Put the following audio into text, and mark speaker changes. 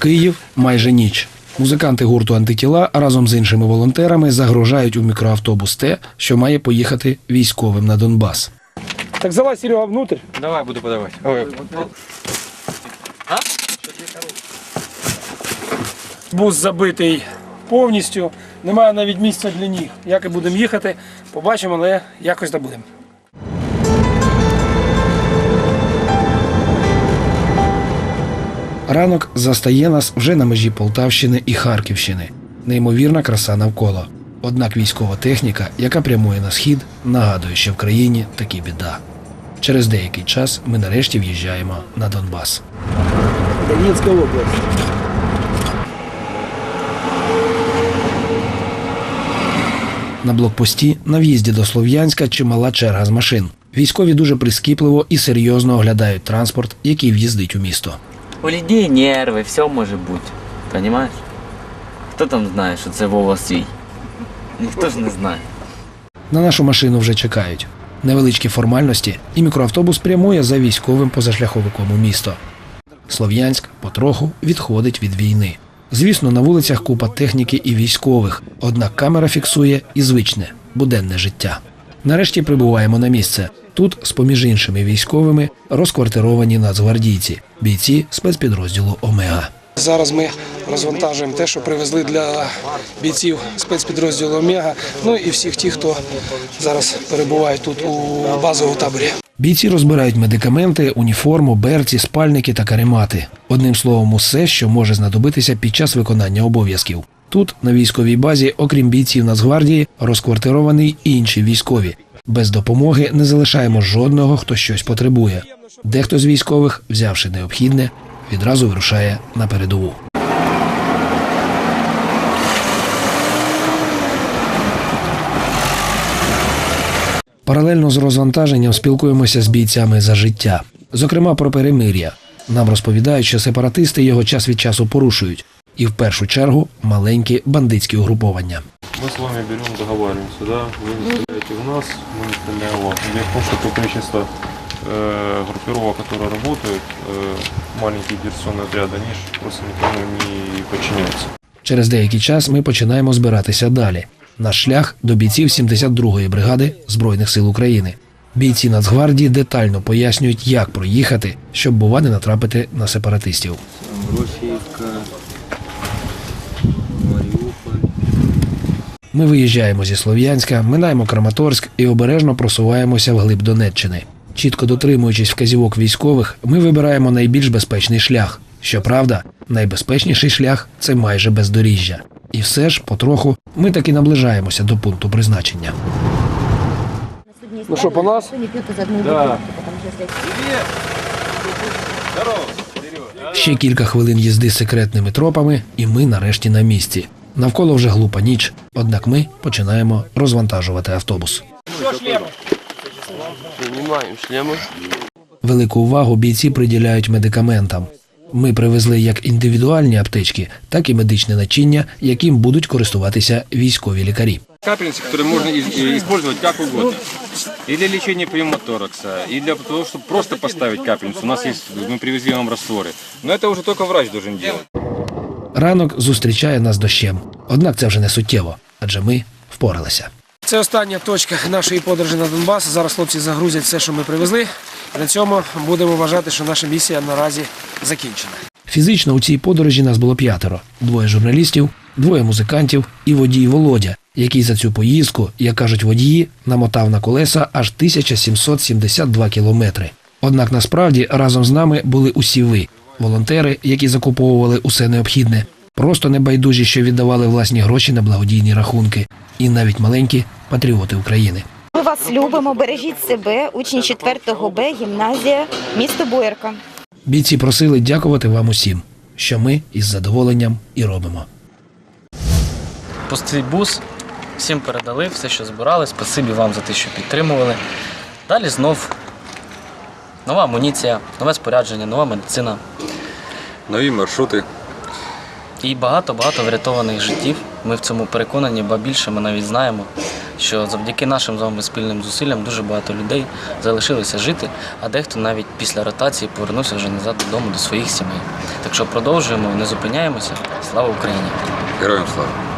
Speaker 1: Київ майже ніч. Музиканти гурту антитіла разом з іншими волонтерами загружають у мікроавтобус те, що має поїхати військовим на Донбас.
Speaker 2: Так залазь, Серега, внутрь.
Speaker 3: Давай, буду подавать. Ой,
Speaker 2: Бус забитий повністю. Немає навіть місця для ніг. Як і будемо їхати, побачимо, але якось добудемо.
Speaker 1: Ранок застає нас вже на межі Полтавщини і Харківщини. Неймовірна краса навколо. Однак військова техніка, яка прямує на схід, нагадує, що в країні таки біда. Через деякий час ми нарешті в'їжджаємо на Донбас.
Speaker 2: Донецька область.
Speaker 1: На блокпості на в'їзді до Слов'янська чимала черга з машин. Військові дуже прискіпливо і серйозно оглядають транспорт, який в'їздить у місто.
Speaker 4: У людей нерви, все може бути. Понимаєш? Хто там знає, що це Вова свій? Ніхто ж не знає.
Speaker 1: На нашу машину вже чекають. Невеличкі формальності, і мікроавтобус прямує за військовим позашляховиком у місто. Слов'янськ потроху відходить від війни. Звісно, на вулицях купа техніки і військових, однак камера фіксує і звичне буденне життя. Нарешті прибуваємо на місце. Тут, з поміж іншими військовими, розквартировані нацгвардійці, бійці спецпідрозділу Омега.
Speaker 2: Зараз ми розвантажуємо те, що привезли для бійців спецпідрозділу Омега, ну і всіх тих, хто зараз перебуває тут у базовому таборі.
Speaker 1: Бійці розбирають медикаменти, уніформу, берці, спальники та каремати. Одним словом, усе, що може знадобитися під час виконання обов'язків. Тут, на військовій базі, окрім бійців Нацгвардії, розквартировані інші військові. Без допомоги не залишаємо жодного, хто щось потребує. Дехто з військових, взявши необхідне, відразу вирушає на передову. Паралельно з розвантаженням спілкуємося з бійцями за життя, зокрема про перемир'я. Нам розповідають, що сепаратисти його час від часу порушують, і в першу чергу маленькі бандитські угруповання.
Speaker 5: Мы с вами берем, договариваемся, да? Вы не стреляете в нас, мы не стреляем в вас. Дело в том, что то количество э, группировок, которые работают, э, маленькие диверсионные отряды, они же просто никому не подчиняются.
Speaker 1: Через деякий час ми починаємо збиратися далі. Наш шлях до бійців 72-ї бригади Збройних сил України. Бійці Нацгвардії детально пояснюють, як проїхати, щоб бува не натрапити на сепаратистів.
Speaker 4: Російська,
Speaker 1: Ми виїжджаємо зі Слов'янська, минаємо Краматорськ і обережно просуваємося вглиб Донеччини. Чітко дотримуючись вказівок військових, ми вибираємо найбільш безпечний шлях. Щоправда, найбезпечніший шлях це майже бездоріжжя. І все ж, потроху, ми таки наближаємося до пункту призначення.
Speaker 2: Ну що, по нас?
Speaker 5: Да.
Speaker 1: Ще кілька хвилин їзди секретними тропами, і ми нарешті на місці. Навколо вже глупа ніч, однак ми починаємо розвантажувати автобус.
Speaker 6: Принимаем шлемы.
Speaker 1: Велику увагу бійці приділяють медикаментам. Ми привезли як індивідуальні аптечки, так і медичне начиння, яким будуть користуватися військові лікарі.
Speaker 3: Капельницы, которые можно из- и- использовать как угодно. И для лечения пневмоторакса, и для того, чтобы просто поставить капельницу. У нас есть, мы привезли вам растворы. Но это уже только врач должен делать.
Speaker 1: Ранок зустрічає нас дощем. Однак це вже не суттєво, адже ми впоралися.
Speaker 2: Це остання точка нашої подорожі на Донбас. Зараз хлопці загрузять все, що ми привезли. На цьому будемо вважати, що наша місія наразі закінчена.
Speaker 1: Фізично у цій подорожі нас було п'ятеро: двоє журналістів, двоє музикантів і водій Володя, який за цю поїздку, як кажуть водії, намотав на колеса аж 1772 кілометри. Однак насправді разом з нами були усі ви, волонтери, які закуповували усе необхідне, просто небайдужі, що віддавали власні гроші на благодійні рахунки, і навіть маленькі патріоти України.
Speaker 7: Ми вас любимо, бережіть себе, учні 4 Б, гімназія, місто Боярка.
Speaker 1: Бійці просили дякувати вам усім, що ми із задоволенням і робимо.
Speaker 8: пустий бус. Всім передали все, що збирали. Спасибі вам за те, що підтримували. Далі знов нова амуніція, нове спорядження, нова медицина
Speaker 3: Нові маршрути.
Speaker 8: і багато-багато врятованих життів. Ми в цьому переконані, ба більше ми навіть знаємо, що завдяки нашим з вами спільним зусиллям дуже багато людей залишилося жити, а дехто навіть після ротації повернувся вже назад додому до своїх сімей. Так що продовжуємо, не зупиняємося. Слава Україні!
Speaker 3: Героям слава.